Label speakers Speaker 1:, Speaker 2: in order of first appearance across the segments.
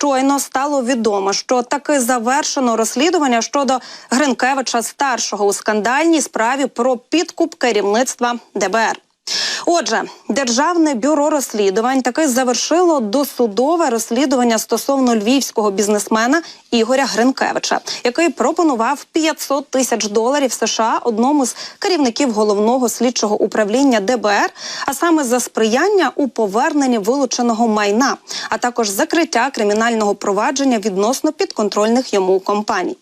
Speaker 1: Щойно стало відомо, що таки завершено розслідування щодо Гринкевича старшого у скандальній справі про підкуп керівництва ДБР. Отже, державне бюро розслідувань таки завершило досудове розслідування стосовно львівського бізнесмена Ігоря Гринкевича, який пропонував 500 тисяч доларів США одному з керівників головного слідчого управління ДБР, а саме за сприяння у поверненні вилученого майна, а також закриття кримінального провадження відносно підконтрольних йому компаній.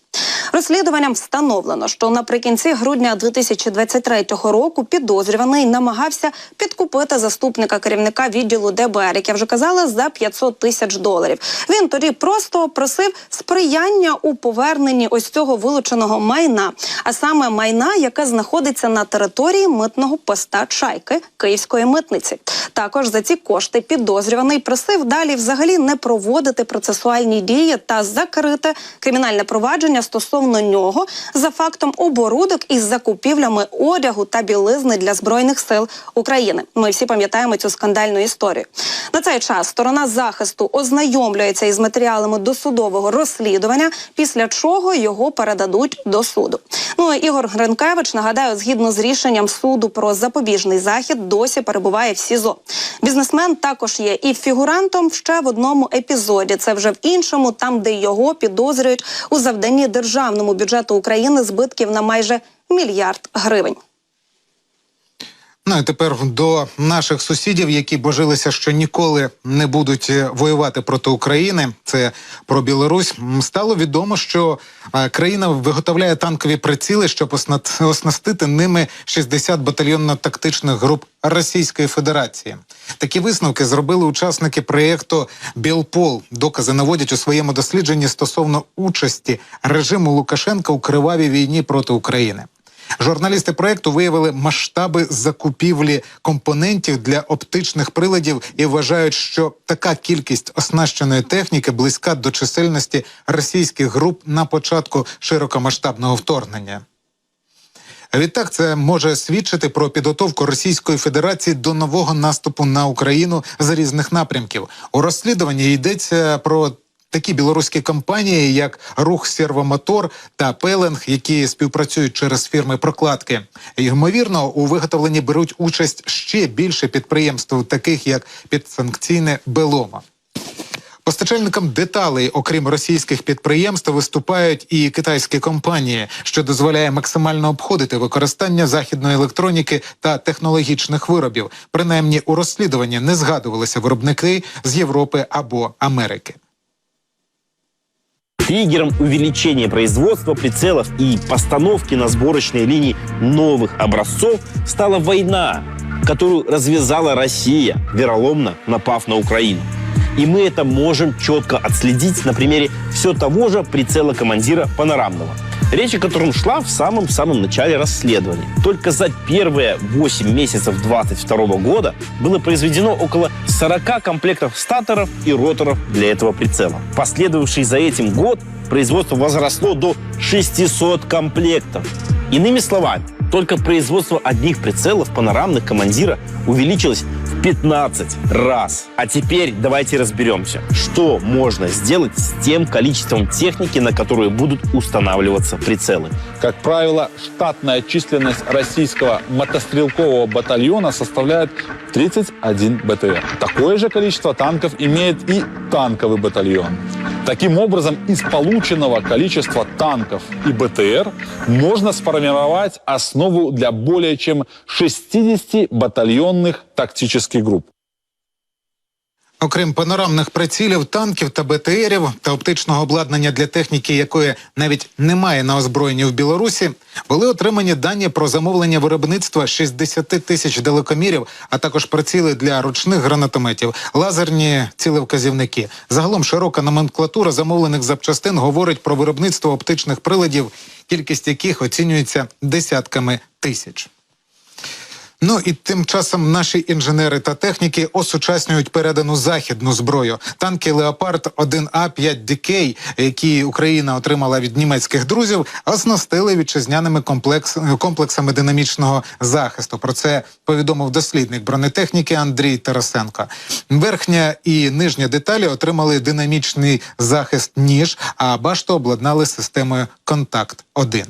Speaker 1: Розслідуванням встановлено, що наприкінці грудня 2023 року підозрюваний намагався підкупити заступника керівника відділу ДБР, як я вже казала, за 500 тисяч доларів. Він тоді просто просив сприяння у поверненні ось цього вилученого майна, а саме майна, яке знаходиться на території митного поста Чайки Київської митниці. Також за ці кошти підозрюваний просив далі взагалі не проводити процесуальні дії та закрити кримінальне провадження стосовно нього за фактом оборудок із закупівлями одягу та білизни для збройних сил України. Ми всі пам'ятаємо цю скандальну історію. На цей час сторона захисту ознайомлюється із матеріалами досудового розслідування, після чого його передадуть до суду. Ну Ігор Гринкевич нагадаю, згідно з рішенням суду про запобіжний захід, досі перебуває в СІЗО. Бізнесмен також є і фігурантом ще в одному епізоді. Це вже в іншому, там де його підозрюють у завданні державному бюджету України збитків на майже мільярд гривень.
Speaker 2: Ну і тепер до наших сусідів, які божилися, що ніколи не будуть е, воювати проти України. Це про Білорусь. Стало відомо, що е, країна виготовляє танкові приціли, щоб осна- оснастити ними 60 батальйонно-тактичних груп Російської Федерації. Такі висновки зробили учасники проєкту Білпол. Докази наводять у своєму дослідженні стосовно участі режиму Лукашенка у кривавій війні проти України. Журналісти проекту виявили масштаби закупівлі компонентів для оптичних приладів і вважають, що така кількість оснащеної техніки близька до чисельності російських груп на початку широкомасштабного вторгнення. Відтак, це може свідчити про підготовку Російської Федерації до нового наступу на Україну з різних напрямків. У розслідуванні йдеться про такі білоруські компанії, як Рух Сервомотор та Пеленг, які співпрацюють через фірми прокладки. Ймовірно, у виготовленні беруть участь ще більше підприємств, таких як підсанкційне Белома. Постачальникам деталей, окрім російських підприємств, виступають і китайські компанії, що дозволяє максимально обходити використання західної електроніки та технологічних виробів. Принаймні у розслідуванні не згадувалися виробники з Європи або Америки.
Speaker 3: Триггером увеличения производства прицелов и постановки на сборочные линии новых образцов стала война, которую развязала Россия, вероломно напав на Украину. И мы это можем четко отследить на примере все того же прицела командира панорамного. Речь о котором шла в самом-самом начале расследования. Только за первые 8 месяцев 2022 года было произведено около 40 комплектов статоров и роторов для этого прицела. Последовавший за этим год производство возросло до 600 комплектов. Иными словами, только производство одних прицелов панорамных командира увеличилось 15 раз. А теперь давайте разберемся, что можно сделать с тем количеством техники, на которую будут устанавливаться прицелы.
Speaker 4: Как правило, штатная численность российского мотострелкового батальона составляет 31 БТР. Такое же количество танков имеет и танковый батальон. Таким образом, из полученного количества танков и БТР можно сформировать основу для более чем 60 батальонных тактических групп.
Speaker 2: Окрім панорамних прицілів, танків та БТРів та оптичного обладнання для техніки, якої навіть немає на озброєнні в Білорусі, були отримані дані про замовлення виробництва 60 тисяч далекомірів, а також приціли для ручних гранатометів, лазерні цілевказівники. Загалом широка номенклатура замовлених запчастин говорить про виробництво оптичних приладів, кількість яких оцінюється десятками тисяч. Ну і тим часом наші інженери та техніки осучаснюють передану західну зброю. Танки Леопард 1А 5 ДК, які Україна отримала від німецьких друзів, оснастили вітчизняними комплекс, комплексами динамічного захисту. Про це повідомив дослідник бронетехніки Андрій Тарасенко. Верхня і нижня деталі отримали динамічний захист ніж, а башту обладнали системою Контакт 1